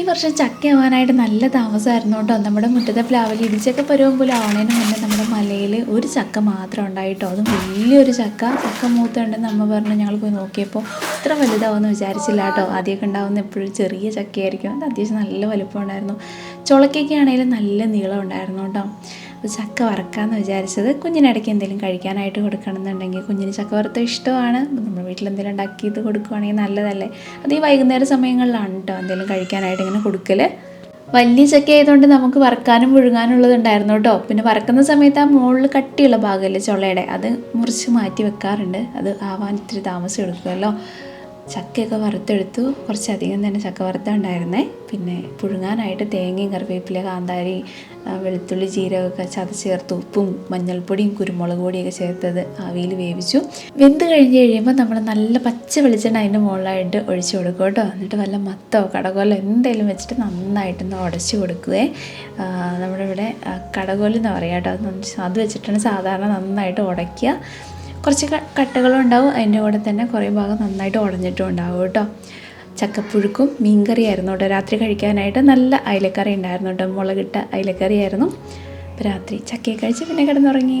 ഈ വർഷം ചക്ക ആവാനായിട്ട് നല്ല താമസമായിരുന്നു കേട്ടോ. നമ്മുടെ മുറ്റത്തെ പ്ലാവിൽ ഇടിച്ചൊക്കെ പരുവം പോലെ ആവണേന് മുന്നേ നമ്മുടെ മലയിൽ ഒരു ചക്ക മാത്രം ഉണ്ടായിട്ടോ. അതും വലിയൊരു ചക്ക. ചക്ക മൂത്തുണ്ടെന്ന് അമ്മ പറഞ്ഞു ഞങ്ങൾ പോയി നോക്കിയപ്പോൾ ഇത്ര വലുതാവുമെന്ന് വിചാരിച്ചില്ല കേട്ടോ. ആദ്യമൊക്കെ ഉണ്ടാവുന്ന എപ്പോഴും ചെറിയ ചക്കയായിരിക്കും. അത് അത്യാവശ്യം നല്ല വലുപ്പം ഉണ്ടായിരുന്നു. ചുളക്കൊക്കെ ആണെങ്കിലും നല്ല നീളം ഉണ്ടായിരുന്നു കേട്ടോ. അപ്പോൾ ചക്ക വറക്കാമെന്ന് വിചാരിച്ചത് കുഞ്ഞിനിടയ്ക്ക് എന്തെങ്കിലും കഴിക്കാനായിട്ട് കൊടുക്കണമെന്നുണ്ടെങ്കിൽ കുഞ്ഞിന് ചക്ക വറുത്ത ഇഷ്ടമാണ്. നമ്മൾ വീട്ടിൽ എന്തെങ്കിലും ഉണ്ടാക്കിയത് കൊടുക്കുവാണെങ്കിൽ നല്ലതല്ലേ. അത് ഈ വൈകുന്നേര സമയങ്ങളിലാണ് കേട്ടോ എന്തെങ്കിലും കഴിക്കാനായിട്ട് ഇങ്ങനെ കൊടുക്കൽ വലിയ ചക്ക ആയതുകൊണ്ട് നമുക്ക് വറക്കാനും പുഴുങ്ങാനും ഉള്ളതുണ്ടായിരുന്നു കേട്ടോ. പിന്നെ വറക്കുന്ന സമയത്ത് ആ മുകളിൽ കട്ടിയുള്ള ഭാഗമല്ലേ ചുളയുടെ? അത് മുറിച്ച് മാറ്റി വെക്കാറുണ്ട്. അത് ആവാൻ ഇത്തിരി താമസം എടുക്കുമല്ലോ ചക്കയൊക്കെ വറുത്തെടുത്തു. കുറച്ചധികം തന്നെ ചക്ക വറുത്ത ഉണ്ടായിരുന്നേ. പിന്നെ പുഴുങ്ങാനായിട്ട് തേങ്ങയും കറിവേപ്പില കാന്താരി വെളുത്തുള്ളി ജീരകമൊക്കെ ചതച്ച് ചേർത്ത്. ഉപ്പും മഞ്ഞൾപ്പൊടിയും കുരുമുളക് പൊടിയൊക്കെ ചേർത്തത് ആവിയിൽ വേവിച്ചു. വെന്ത് കഴിഞ്ഞ് കഴിയുമ്പോൾ നമ്മൾ നല്ല പച്ച വെളിച്ചെണ്ണ അതിന്റെ മുകളിലായിട്ട് ഒഴിച്ചു കൊടുക്കും കേട്ടോ. എന്നിട്ട് വല്ല മത്തോ കടകോലോ എന്തെങ്കിലും വെച്ചിട്ട് നന്നായിട്ടൊന്ന് ഉടച്ചു കൊടുക്കുകയെ നമ്മുടെ ഇവിടെ കടകോലെന്ന് പറയാം കേട്ടോ. അത് വെച്ചിട്ടാണ് സാധാരണ നന്നായിട്ട് ഉടയ്ക്കുക. കുറച്ച് കട്ടകളും കട്ടകളുണ്ടാവും. അതിന്റെ കൂടെ തന്നെ കുറേ ഭാഗം നന്നായിട്ട് ഉടഞ്ഞിട്ടും ഉണ്ടാവും കേട്ടോ. ചക്കപ്പുഴുക്കും മീൻകറിയായിരുന്നു കേട്ടോ. രാത്രി കഴിക്കാനായിട്ട് നല്ല അയലക്കറി ഉണ്ടായിരുന്നു കേട്ടോ. മുളകിട്ട അയിലക്കറിയായിരുന്നു. അപ്പോൾ രാത്രി ചക്കയെ കഴിച്ച് പിന്നെ കിടന്നുറങ്ങി.